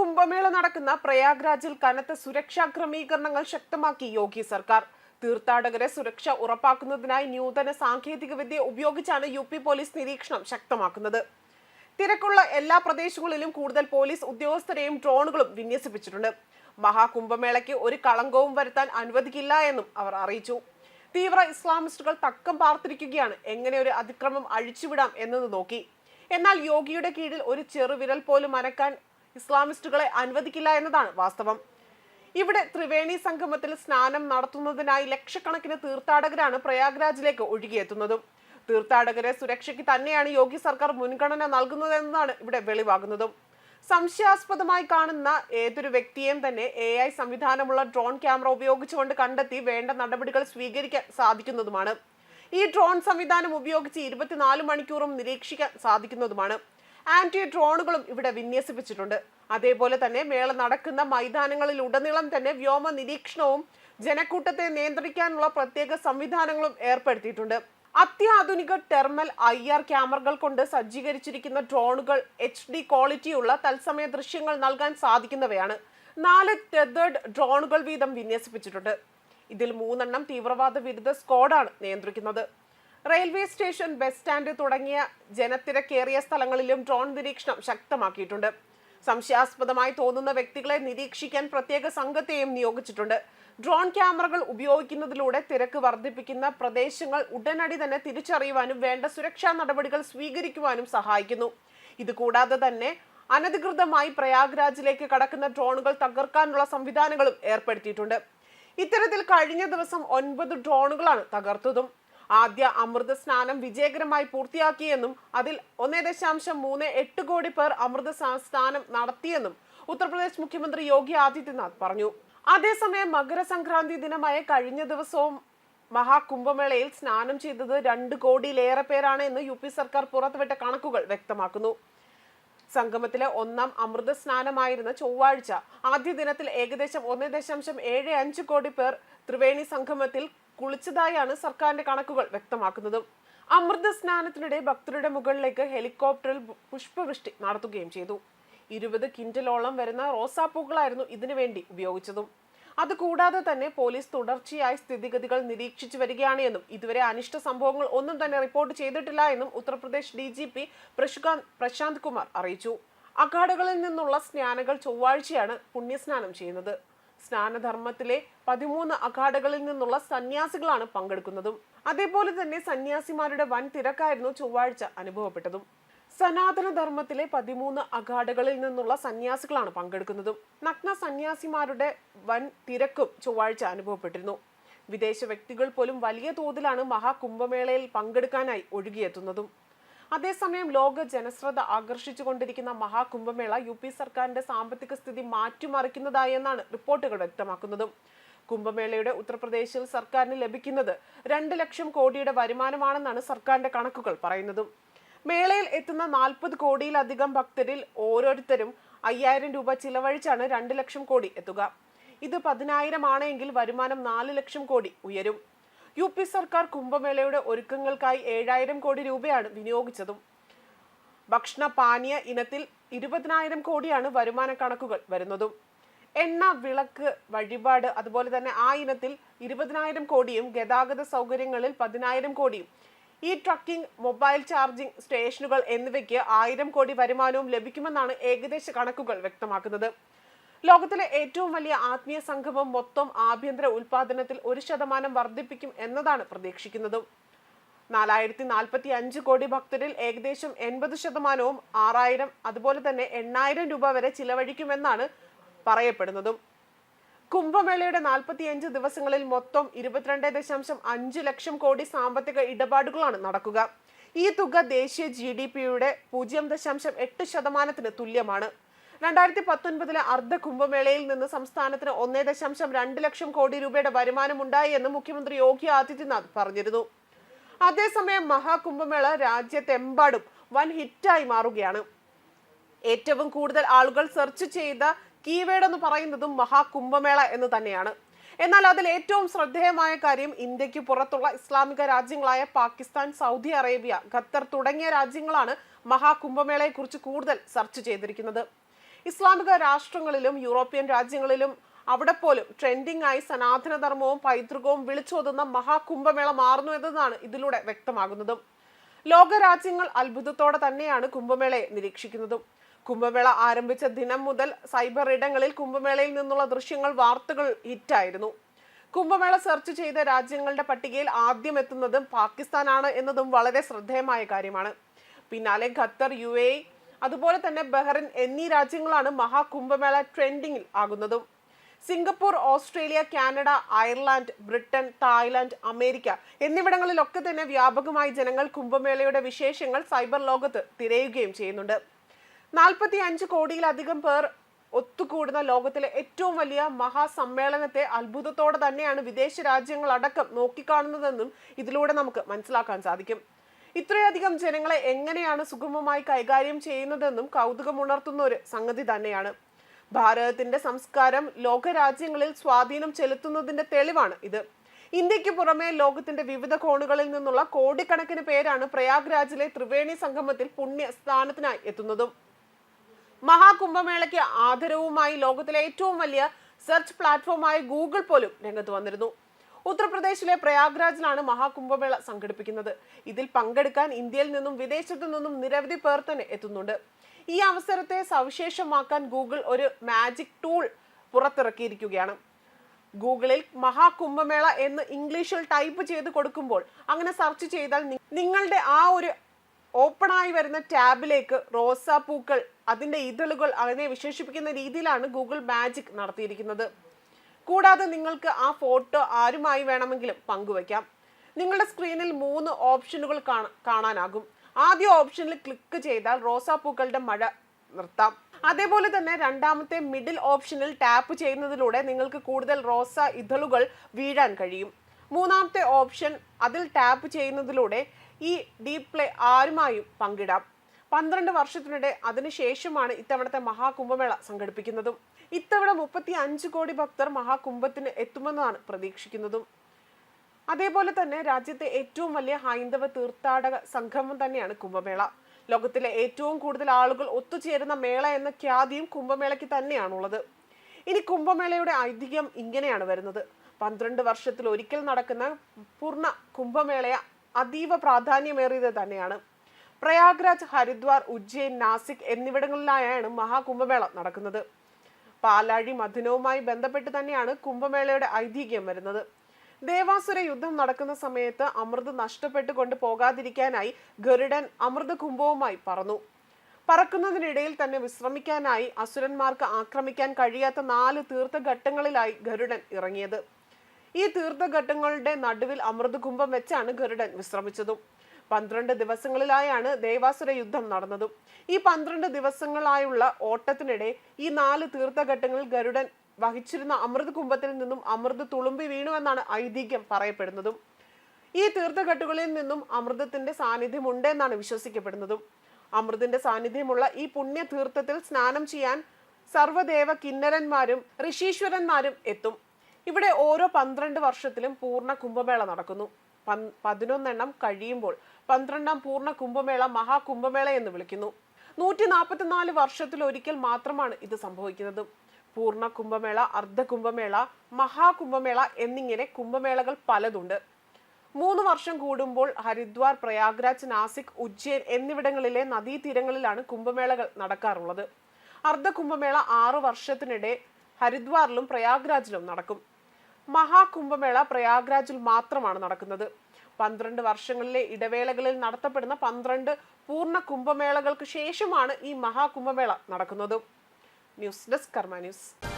മഹാകുംഭമേള നടക്കുന്ന പ്രയാഗ്രാജിൽ കനത്ത സുരക്ഷാ ക്രമീകരണങ്ങൾ ശക്തമാക്കി യോഗി സർക്കാർ. തീർത്ഥാടകരെ സുരക്ഷ ഉറപ്പാക്കുന്നതിനായി നൂതന സാങ്കേതിക വിദ്യ ഉപയോഗിച്ചാണ് യു പി പോലീസ് നിരീക്ഷണം ശക്തമാക്കുന്നത്. തിരക്കുള്ള എല്ലാ പ്രദേശങ്ങളിലും കൂടുതൽ പോലീസ് ഉദ്യോഗസ്ഥരെയും ഡ്രോണുകളും വിന്യസിപ്പിച്ചിട്ടുണ്ട്. മഹാകുംഭമേളയ്ക്ക് ഒരു കളങ്കവും വരുത്താൻ അനുവദിക്കില്ല എന്നും അവർ അറിയിച്ചു. തീവ്ര ഇസ്ലാമിസ്റ്റുകൾ തക്കം പാർത്തിരിക്കുകയാണ്. എങ്ങനെ ഒരു അതിക്രമം അഴിച്ചുവിടാം എന്നത് നോക്കി. എന്നാൽ യോഗിയുടെ കീഴിൽ ഒരു ചെറുവിരൽ പോലും അനക്കാൻ ഇസ്ലാമിസ്റ്റുകളെ അനുവദിക്കില്ല എന്നതാണ് വാസ്തവം. ഇവിടെ ത്രിവേണി സംഗമത്തിൽ സ്നാനം നടത്തുന്നതിനായി ലക്ഷക്കണക്കിന് തീർത്ഥാടകരാണ് പ്രയാഗ്രാജിലേക്ക് ഒഴുകിയെത്തുന്നതും. തീർത്ഥാടകരെ സുരക്ഷയ്ക്ക് തന്നെയാണ് യോഗി സർക്കാർ മുൻഗണന നൽകുന്നതെന്നതാണ് ഇവിടെ വെളിവാകുന്നതും. സംശയാസ്പദമായി കാണുന്ന ഏതൊരു വ്യക്തിയെയും തന്നെ എ ഐ സംവിധാനമുള്ള ഡ്രോൺ ക്യാമറ ഉപയോഗിച്ചുകൊണ്ട് കണ്ടെത്തി വേണ്ട നടപടികൾ സ്വീകരിക്കാൻ സാധിക്കുന്നതുമാണ്. ഈ ഡ്രോൺ സംവിധാനം ഉപയോഗിച്ച് ഇരുപത്തിനാല് മണിക്കൂറും നിരീക്ഷിക്കാൻ സാധിക്കുന്നതുമാണ്. ആന്റി ഡ്രോണുകളും ഇവിടെ വിന്യസിപ്പിച്ചിട്ടുണ്ട്. അതേപോലെ തന്നെ മേള നടക്കുന്ന മൈതാനങ്ങളിൽ ഉടനീളം തന്നെ വ്യോമ നിരീക്ഷണവും ജനക്കൂട്ടത്തെ നിയന്ത്രിക്കാനുള്ള പ്രത്യേക സംവിധാനങ്ങളും ഏർപ്പെടുത്തിയിട്ടുണ്ട്. അത്യാധുനിക ടെർമൽ ഐ ആർ ക്യാമറകൾ കൊണ്ട് സജ്ജീകരിച്ചിരിക്കുന്ന ഡ്രോണുകൾ എച്ച് ഡി ക്വാളിറ്റിയുള്ള തത്സമയ ദൃശ്യങ്ങൾ നൽകാൻ സാധിക്കുന്നവയാണ്. നാല് ടെതേർഡ് ഡ്രോണുകൾ വീതം വിന്യസിപ്പിച്ചിട്ടുണ്ട്. ഇതിൽ മൂന്നെണ്ണം തീവ്രവാദ വിരുദ്ധ സ്ക്വാഡാണ് നിയന്ത്രിക്കുന്നത്. റെയിൽവേ സ്റ്റേഷൻ ബസ് സ്റ്റാൻഡ് തുടങ്ങിയ ജനത്തിരക്കേറിയ സ്ഥലങ്ങളിലും ഡ്രോൺ നിരീക്ഷണം ശക്തമാക്കിയിട്ടുണ്ട്. സംശയാസ്പദമായി തോന്നുന്ന വ്യക്തികളെ നിരീക്ഷിക്കാൻ പ്രത്യേക സംഘത്തെയും നിയോഗിച്ചിട്ടുണ്ട്. ഡ്രോൺ ക്യാമറകൾ ഉപയോഗിക്കുന്നതിലൂടെ തിരക്ക് വർദ്ധിപ്പിക്കുന്ന പ്രദേശങ്ങൾ ഉടനടി തന്നെ തിരിച്ചറിയുവാനും വേണ്ട സുരക്ഷാ നടപടികൾ സ്വീകരിക്കുവാനും സഹായിക്കുന്നു. ഇതുകൂടാതെ തന്നെ അനധികൃതമായി പ്രയാഗ്രാജിലേക്ക് കടക്കുന്ന ഡ്രോണുകൾ തകർക്കാനുള്ള സംവിധാനങ്ങളും ഏർപ്പെടുത്തിയിട്ടുണ്ട്. ഇത്തരത്തിൽ കഴിഞ്ഞ ദിവസം ഒൻപത് ഡ്രോണുകളാണ് തകർത്തതും. ആദ്യ അമൃത സ്നാനം വിജയകരമായി പൂർത്തിയാക്കിയെന്നും അതിൽ ഒന്നേ ദശാംശം മൂന്ന് എട്ട് കോടി പേർ അമൃത സ്നാ- സ്നാനം നടത്തിയെന്നും ഉത്തർപ്രദേശ് മുഖ്യമന്ത്രി യോഗി ആദിത്യനാഥ് പറഞ്ഞു. അതേസമയം മകരസംക്രാന്തി ദിനമായ കഴിഞ്ഞ ദിവസവും മഹാകുംഭമേളയിൽ സ്നാനം ചെയ്തത് രണ്ട് കോടിയിലേറെ പേരാണ് എന്ന് യു പി സർക്കാർ പുറത്തുവിട്ട കണക്കുകൾ വ്യക്തമാക്കുന്നു. സംഗമത്തിലെ ഒന്നാം അമൃത സ്നാനമായിരുന്ന ചൊവ്വാഴ്ച ആദ്യ ദിനത്തിൽ ഏകദേശം ഒന്ന് ദശാംശം ഏഴ് അഞ്ച് കോടി പേർ ത്രിവേണി സംഗമത്തിൽ കുളിച്ചതായാണ് സർക്കാരിന്റെ കണക്കുകൾ വ്യക്തമാക്കുന്നത്. അമൃത സ്നാനത്തിനിടെ ഭക്തരുടെ മുകളിലേക്ക് ഹെലികോപ്റ്ററിൽ പുഷ്പവൃഷ്ടി നടത്തുകയും ചെയ്തു. ഇരുപത് കിൻഡലോളം വരുന്ന റോസാപ്പൂക്കളായിരുന്നു ഇതിനുവേണ്ടി ഉപയോഗിച്ചതും. അതുകൂടാതെ തന്നെ പോലീസ് തുടർച്ചയായി സ്ഥിതിഗതികൾ നിരീക്ഷിച്ചു വരികയാണ് എന്നും ഇതുവരെ അനിഷ്ട സംഭവങ്ങൾ ഒന്നും തന്നെ റിപ്പോർട്ട് ചെയ്തിട്ടില്ല എന്നും Uttar Pradesh D G P Prashant Kumar അറിയിച്ചു. അഖാഡകളിൽ നിന്നുള്ള സ്നാനകൾ ചൊവ്വാഴ്ചയാണ് പുണ്യസ്നാനം ചെയ്യുന്നത്. സ്നാനധർമ്മത്തിലെ പതിമൂന്ന് അഖാഡകളിൽ നിന്നുള്ള സന്യാസികളാണ് പങ്കെടുക്കുന്നതും. അതേപോലെ തന്നെ സന്യാസിമാരുടെ വൻ തിരക്കായിരുന്നു ചൊവ്വാഴ്ച അനുഭവപ്പെട്ടതും. സനാതനധർമ്മത്തിലെ പതിമൂന്ന് അഖാഡകളിൽ നിന്നുള്ള സന്യാസികളാണ് പങ്കെടുക്കുന്നതും. നഗ്ന സന്യാസിമാരുടെ വൻ തിരക്കും ചൊവ്വാഴ്ച അനുഭവപ്പെട്ടിരുന്നു. വിദേശ വ്യക്തികൾ പോലും വലിയ തോതിലാണ് മഹാകുംഭമേളയിൽ പങ്കെടുക്കാനായി ഒഴുകിയെത്തുന്നതും. അതേസമയം ലോക ജനശ്രദ്ധ ആകർഷിച്ചുകൊണ്ടിരിക്കുന്ന മഹാകുംഭമേള യു പി സർക്കാരിന്റെ സാമ്പത്തിക സ്ഥിതി മാറ്റിമറിക്കുന്നതായി എന്നാണ് റിപ്പോർട്ടുകൾ വ്യക്തമാക്കുന്നതും. കുംഭമേളയുടെ ഉത്തർപ്രദേശിൽ സർക്കാരിന് ലഭിക്കുന്നത് രണ്ട് ലക്ഷം കോടിയുടെ വരുമാനമാണെന്നാണ് സർക്കാരിന്റെ കണക്കുകൾ പറയുന്നതും. മേളയിൽ എത്തുന്ന നാൽപ്പത് കോടിയിലധികം ഭക്തരിൽ ഓരോരുത്തരും അയ്യായിരം രൂപ ചിലവഴിച്ചാണ് രണ്ട് ലക്ഷം കോടി എത്തുക. ഇത് പതിനായിരം ആണെങ്കിൽ വരുമാനം നാല് ലക്ഷം കോടി ഉയരും. യു പി സർക്കാർ കുംഭമേളയുടെ ഒരുക്കങ്ങൾക്കായി ഏഴായിരം കോടി രൂപയാണ് വിനിയോഗിച്ചതും. ഭക്ഷണ പാനീയ ഇനത്തിൽ ഇരുപതിനായിരം കോടിയാണ് വരുമാന കണക്കുകൾ വരുന്നതും. എണ്ണ വിളക്ക് വഴിപാട് അതുപോലെ തന്നെ ആ ഇനത്തിൽ ഇരുപതിനായിരം കോടിയും ഗതാഗത സൗകര്യങ്ങളിൽ പതിനായിരം കോടിയും. ഈ ട്രക്കിംഗ് മൊബൈൽ ചാർജിംഗ് സ്റ്റേഷനുകൾ എന്നിവയ്ക്ക് ആയിരം കോടി വരുമാനവും ലഭിക്കുമെന്നാണ് ഏകദേശ കണക്കുകൾ വ്യക്തമാക്കുന്നത്. ലോകത്തിലെ ഏറ്റവും വലിയ ആത്മീയ സംഗമം മൊത്തം ആഭ്യന്തര ഉൽപാദനത്തിൽ ഒരു ശതമാനം വർദ്ധിപ്പിക്കും എന്നതാണ് പ്രതീക്ഷിക്കുന്നതും. നാലായിരത്തി നാൽപ്പത്തി അഞ്ച് കോടി ഭക്തരിൽ ഏകദേശം എൺപത് ശതമാനവും ആറായിരം അതുപോലെ തന്നെ എണ്ണായിരം രൂപ വരെ ചിലവഴിക്കുമെന്നാണ് പറയപ്പെടുന്നതും. കുംഭമേളയുടെ നാൽപ്പത്തിയഞ്ച് ദിവസങ്ങളിൽ മൊത്തം ഇരുപത്തിരണ്ട് ദശാംശം അഞ്ച് ലക്ഷം കോടി സാമ്പത്തിക ഇടപാടുകളാണ് നടക്കുക. ഈ തുക ദേശീയ ജി ഡി പിയുടെ പൂജ്യം ദശാംശം എട്ട് ശതമാനത്തിന് തുല്യമാണ്. രണ്ടായിരത്തി പത്തൊൻപതിലെ അർദ്ധ കുംഭമേളയിൽ നിന്ന് സംസ്ഥാനത്തിന് ഒന്നേ ദശാംശം രണ്ട് ലക്ഷം കോടി രൂപയുടെ വരുമാനം ഉണ്ടായി എന്ന് മുഖ്യമന്ത്രി യോഗി ആദിത്യനാഥ് പറഞ്ഞിരുന്നു. അതേസമയം മഹാകുംഭമേള രാജ്യത്തെമ്പാടും വൻ ഹിറ്റായി മാറുകയാണ്. ഏറ്റവും കൂടുതൽ ആളുകൾ സെർച്ച് ചെയ്ത കീവേഡ് എന്ന് പറയുന്നതും മഹാകുംഭമേള എന്ന് തന്നെയാണ്. എന്നാൽ അതിൽ ഏറ്റവും ശ്രദ്ധേയമായ കാര്യം ഇന്ത്യയ്ക്ക് പുറത്തുള്ള ഇസ്ലാമിക രാജ്യങ്ങളായ പാകിസ്ഥാൻ സൗദി അറേബ്യ ഖത്തർ തുടങ്ങിയ രാജ്യങ്ങളാണ് മഹാകുംഭമേളയെക്കുറിച്ച് കൂടുതൽ സെർച്ച് ചെയ്തിരിക്കുന്നത്. ഇസ്ലാമിക രാഷ്ട്രങ്ങളിലും യൂറോപ്യൻ രാജ്യങ്ങളിലും അവിടെ പോലും ട്രെൻഡിംഗ് ആയി സനാതനധർമ്മവും പൈതൃകവും വിളിച്ചോതുന്ന മഹാകുംഭമേള മാറുന്നു എന്നതാണ് ഇതിലൂടെ വ്യക്തമാകുന്നതും. ലോകരാജ്യങ്ങൾ അത്ഭുതത്തോടെ തന്നെയാണ് കുംഭമേളയെ നിരീക്ഷിക്കുന്നതും. കുംഭമേള ആരംഭിച്ച ദിനം മുതൽ സൈബർ ഇടങ്ങളിൽ കുംഭമേളയിൽ നിന്നുള്ള ദൃശ്യങ്ങൾ വാർത്തകൾ ഹിറ്റായിരുന്നു. കുംഭമേള സെർച്ച് ചെയ്ത രാജ്യങ്ങളുടെ പട്ടികയിൽ ആദ്യം എത്തുന്നതും പാകിസ്ഥാനാണ് എന്നതും വളരെ ശ്രദ്ധേയമായ കാര്യമാണ്. പിന്നാലെ ഖത്തർ യു എ അതുപോലെ തന്നെ ബഹ്റിൻ എന്നീ രാജ്യങ്ങളാണ് മഹാകുംഭമേള ട്രെൻഡിങ്ങിൽ ആകുന്നതും. Singapore Australia Canada Ireland Britain Thailand America എന്നിവിടങ്ങളിലൊക്കെ തന്നെ വ്യാപകമായി ജനങ്ങൾ കുംഭമേളയുടെ വിശേഷങ്ങൾ സൈബർ ലോകത്ത് തിരയുകയും ചെയ്യുന്നുണ്ട്. നാൽപ്പത്തി അഞ്ച് കോടിയിലധികം പേർ ഒത്തുകൂടുന്ന ലോകത്തിലെ ഏറ്റവും വലിയ മഹാസമ്മേളനത്തെ അത്ഭുതത്തോടെ തന്നെയാണ് വിദേശ രാജ്യങ്ങളടക്കം നോക്കിക്കാണുന്നതെന്നും ഇതിലൂടെ നമുക്ക് മനസ്സിലാക്കാൻ സാധിക്കും. ഇത്രയധികം ജനങ്ങളെ എങ്ങനെയാണ് സുഗമമായി കൈകാര്യം ചെയ്യുന്നതെന്നും കൗതുകമുണർത്തുന്ന ഒരു സംഗതി തന്നെയാണ്. ഭാരതത്തിന്റെ സംസ്കാരം ലോകരാജ്യങ്ങളിൽ സ്വാധീനം ചെലുത്തുന്നതിന്റെ തെളിവാണ് ഇത്. ഇന്ത്യയ്ക്ക് പുറമെ ലോകത്തിന്റെ വിവിധ കോണുകളിൽ നിന്നുള്ള കോടിക്കണക്കിന് പേരാണ് പ്രയാഗ് രാജിലെ ത്രിവേണി സംഗമത്തിൽ പുണ്യ സ്ഥാനത്തിനായി എത്തുന്നതും. മഹാകുംഭമേളയ്ക്ക് ആദരവുമായി ലോകത്തിലെ ഏറ്റവും വലിയ സെർച്ച് പ്ലാറ്റ്ഫോമായ ഗൂഗിൾ പോലും രംഗത്ത് വന്നിരുന്നു. ഉത്തർപ്രദേശിലെ പ്രയാഗ്രാജിലാണ് മഹാകുംഭമേള സംഘടിപ്പിക്കുന്നത്. ഇതിൽ പങ്കെടുക്കാൻ ഇന്ത്യയിൽ നിന്നും വിദേശത്തു നിന്നും നിരവധി പേർ തന്നെ എത്തുന്നുണ്ട്. ഈ അവസരത്തെ സവിശേഷമാക്കാൻ ഗൂഗിൾ ഒരു മാജിക് ടൂൾ പുറത്തിറക്കിയിരിക്കുകയാണ്. ഗൂഗിളിൽ മഹാകുംഭമേള എന്ന് ഇംഗ്ലീഷിൽ ടൈപ്പ് ചെയ്ത് കൊടുക്കുമ്പോൾ അങ്ങനെ സെർച്ച് ചെയ്താൽ നിങ്ങളുടെ ആ ഒരു ഓപ്പണായി വരുന്ന ടാബിലേക്ക് റോസാപ്പൂക്കൾ അതിന്റെ ഇതളുകൾ അതിനെ വിശേഷിപ്പിക്കുന്ന രീതിയിലാണ് ഗൂഗിൾ മാജിക് നടത്തിയിരിക്കുന്നത്. കൂടാതെ നിങ്ങൾക്ക് ആ ഫോട്ടോ ആരുമായി വേണമെങ്കിലും പങ്കുവയ്ക്കാം. നിങ്ങളുടെ സ്ക്രീനിൽ മൂന്ന് ഓപ്ഷനുകൾ കാണ- കാണാനാകും. ആദ്യ ഓപ്ഷനിൽ ക്ലിക്ക് ചെയ്താൽ റോസാപ്പൂക്കളുടെ മഴ നിർത്താം. അതേപോലെ തന്നെ രണ്ടാമത്തെ മിഡിൽ ഓപ്ഷനിൽ ടാപ്പ് ചെയ്യുന്നതിലൂടെ നിങ്ങൾക്ക് കൂടുതൽ റോസ ഇതളുകൾ വീഴാൻ കഴിയും. മൂന്നാമത്തെ ഓപ്ഷൻ അതിൽ ടാപ്പ് ചെയ്യുന്നതിലൂടെ ഈ ഡീപ് പ്ലേ ആരുമായും പങ്കിടാം. പന്ത്രണ്ട് വർഷത്തിനിടെ അതിനുശേഷമാണ് ഇത്തവണത്തെ മഹാകുംഭമേള സംഘടിപ്പിക്കുന്നതും. ഇത്തവണ മുപ്പത്തി അഞ്ച് കോടി ഭക്തർ മഹാകുംഭത്തിന് എത്തുമെന്നാണ് പ്രതീക്ഷിക്കുന്നതും. അതേപോലെ തന്നെ രാജ്യത്തെ ഏറ്റവും വലിയ ഹൈന്ദവ തീർത്ഥാടക സംഗമം തന്നെയാണ് കുംഭമേള. ലോകത്തിലെ ഏറ്റവും കൂടുതൽ ആളുകൾ ഒത്തുചേരുന്ന മേള എന്ന ഖ്യാതിയും കുംഭമേളയ്ക്ക് തന്നെയാണുള്ളത്. ഇനി കുംഭമേളയുടെ ഐതിഹ്യം ഇങ്ങനെയാണ് വരുന്നത്. പന്ത്രണ്ട് വർഷത്തിൽ ഒരിക്കൽ നടക്കുന്ന പൂർണ കുംഭമേളയ അതീവ പ്രാധാന്യമേറിയത് തന്നെയാണ്. പ്രയാഗ്രാജ് ഹരിദ്വാർ ഉജ്ജയിൻ നാസിക് എന്നിവിടങ്ങളിലായാണ് മഹാകുംഭമേള നടക്കുന്നത്. പാലാഴി മഥനവുമായി ബന്ധപ്പെട്ട് തന്നെയാണ് കുംഭമേളയുടെ ഐതിഹ്യം വരുന്നത്. ദേവാസുര യുദ്ധം നടക്കുന്ന സമയത്ത് അമൃത് നഷ്ടപ്പെട്ടു കൊണ്ട് പോകാതിരിക്കാനായി ഗരുഡൻ അമൃത കുംഭവുമായി പറന്നു. പറക്കുന്നതിനിടയിൽ തന്നെ വിശ്രമിക്കാനായി അസുരന്മാർക്ക് ആക്രമിക്കാൻ കഴിയാത്ത നാല് തീർത്ഥഘട്ടങ്ങളിലായി ഗരുഡൻ ഇറങ്ങിയത്. ഈ തീർത്ഥഘട്ടങ്ങളുടെ നടുവിൽ അമൃതകുംഭം വെച്ചാണ് ഗരുഡൻ വിശ്രമിച്ചതും. പന്ത്രണ്ട് ദിവസങ്ങളിലായാണ് ദേവാസുര യുദ്ധം നടന്നതും. ഈ പന്ത്രണ്ട് ദിവസങ്ങളായുള്ള ഓട്ടത്തിനിടെ ഈ നാല് തീർത്ഥഘട്ടങ്ങളിൽ ഗരുഡൻ വഹിച്ചിരുന്ന അമൃത് കുംഭത്തിൽ നിന്നും അമൃത് തുളുമ്പി വീണുവെന്നാണ് ഐതിഹ്യം പറയപ്പെടുന്നതും. ഈ തീർത്ഥഘട്ടുകളിൽ നിന്നും അമൃതത്തിന്റെ സാന്നിധ്യം ഉണ്ട് എന്നാണ് വിശ്വസിക്കപ്പെടുന്നതും. അമൃതിന്റെ സാന്നിധ്യമുള്ള ഈ പുണ്യ തീർത്ഥത്തിൽ സ്നാനം ചെയ്യാൻ സർവദേവ കിന്നരന്മാരും ഋഷീശ്വരന്മാരും എത്തും. ഇവിടെ ഓരോ പന്ത്രണ്ട് വർഷത്തിലും പൂർണ കുംഭമേള നടക്കുന്നു. പതിനൊന്നെണ്ണം കഴിയുമ്പോൾ പന്ത്രണ്ടാം പൂർണ കുംഭമേള മഹാകുംഭമേള എന്ന് വിളിക്കുന്നു. നൂറ്റി നാൽപ്പത്തിനാല് വർഷത്തിൽ ഒരിക്കൽ മാത്രമാണ് ഇത് സംഭവിക്കുന്നത്. പൂർണ കുംഭമേള അർദ്ധ കുംഭമേള മഹാകുംഭമേള എന്നിങ്ങനെ കുംഭമേളകൾ പലതുണ്ട്. മൂന്ന് വർഷം കൂടുമ്പോൾ ഹരിദ്വാർ പ്രയാഗ്രാജ് നാസിക് ഉജ്ജയിൻ എന്നിവിടങ്ങളിലെ നദീതീരങ്ങളിലാണ് കുംഭമേളകൾ നടക്കാറുള്ളത്. അർദ്ധ കുംഭമേള ആറു വർഷത്തിനിടെ ഹരിദ്വാറിലും പ്രയാഗ്രാജിലും നടക്കും. മഹാകുംഭമേള പ്രയാഗ്രാജിൽ മാത്രമാണ് നടക്കുന്നത്. പന്ത്രണ്ട് വർഷങ്ങളിലെ ഇടവേളകളിൽ നടത്തപ്പെടുന്ന പന്ത്രണ്ട് പൂർണ കുംഭമേളകൾക്ക് ശേഷമാണ് ഈ മഹാകുംഭമേള നടക്കുന്നത്. News desk Karma news.